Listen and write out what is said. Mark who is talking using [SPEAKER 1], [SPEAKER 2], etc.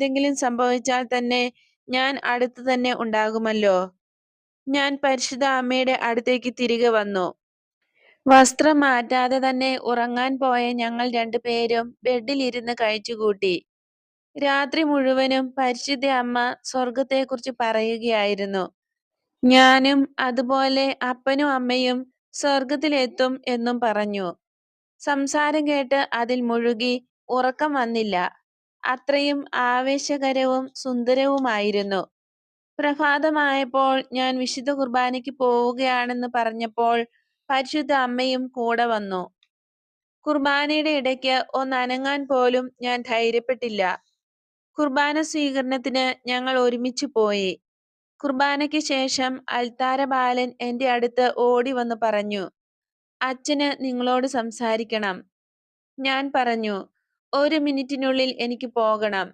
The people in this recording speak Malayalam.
[SPEAKER 1] എന്തെങ്കിലും സംഭവിച്ചാൽ തന്നെ ഞാൻ അടുത്ത് തന്നെ ഉണ്ടാകുമല്ലോ. ഞാൻ പരിശുദ്ധ അമ്മയുടെ അടുത്തേക്ക് തിരികെ വന്നു. വസ്ത്രം മാറ്റാതെ തന്നെ ഉറങ്ങാൻ പോയ ഞങ്ങൾ രണ്ടുപേരും ബെഡിലിരുന്ന് കഴിച്ചുകൂട്ടി. രാത്രി മുഴുവനും പരിശുദ്ധ അമ്മ സ്വർഗത്തെക്കുറിച്ച് പറയുകയായിരുന്നു. ഞാനും അതുപോലെ അപ്പനും അമ്മയും സ്വർഗത്തിലെത്തും എന്നും പറഞ്ഞു. സംസാരം കേട്ട് അതിൽ മുഴുകി ഉറക്കം വന്നില്ല. അത്രയും ആവേശകരവും സുന്ദരവുമായിരുന്നു. പ്രഭാതമായപ്പോൾ ഞാൻ വിശുദ്ധ കുർബാനയ്ക്ക് പോവുകയാണെന്ന് പറഞ്ഞപ്പോൾ പരിശുദ്ധ അമ്മയും കൂടെ വന്നു. കുർബാനയുടെ ഇടയ്ക്ക് ഒന്ന് അനങ്ങാൻ പോലും ഞാൻ ധൈര്യപ്പെട്ടില്ല. കുർബാന സ്വീകരണത്തിന് ഞങ്ങൾ ഒരുമിച്ച് പോയി. കുർബാനയ്ക്ക് ശേഷം അൽത്താര ബാലൻ എന്റെ അടുത്ത് ഓടി വന്ന് പറഞ്ഞു അച്ഛന് നിങ്ങളോട് സംസാരിക്കണം. ഞാൻ പറഞ്ഞു ഒരു മിനിറ്റിനുള്ളിൽ എനിക്ക് പോകണം.